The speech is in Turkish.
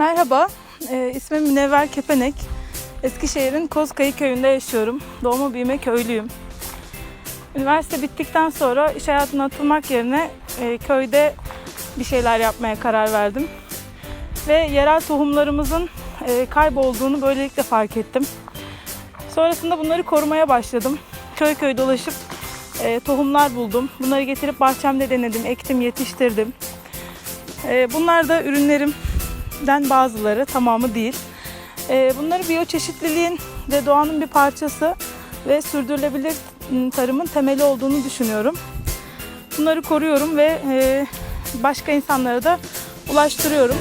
Merhaba, e, ismim Münevver Kepenek. Eskişehir'in Kozkayı köyünde yaşıyorum. Doğma büyüme köylüyüm. Üniversite bittikten sonra iş hayatına atılmak yerine e, köyde bir şeyler yapmaya karar verdim. Ve yerel tohumlarımızın e, kaybolduğunu böylelikle fark ettim. Sonrasında bunları korumaya başladım. Köy köy dolaşıp e, tohumlar buldum. Bunları getirip bahçemde denedim, ektim, yetiştirdim. E, bunlar da ürünlerimden bazıları, tamamı değil. E, bunları biyoçeşitliliğin ve doğanın bir parçası ve sürdürülebilir tarımın temeli olduğunu düşünüyorum. Bunları koruyorum ve e, başka insanlara da ulaştırıyorum.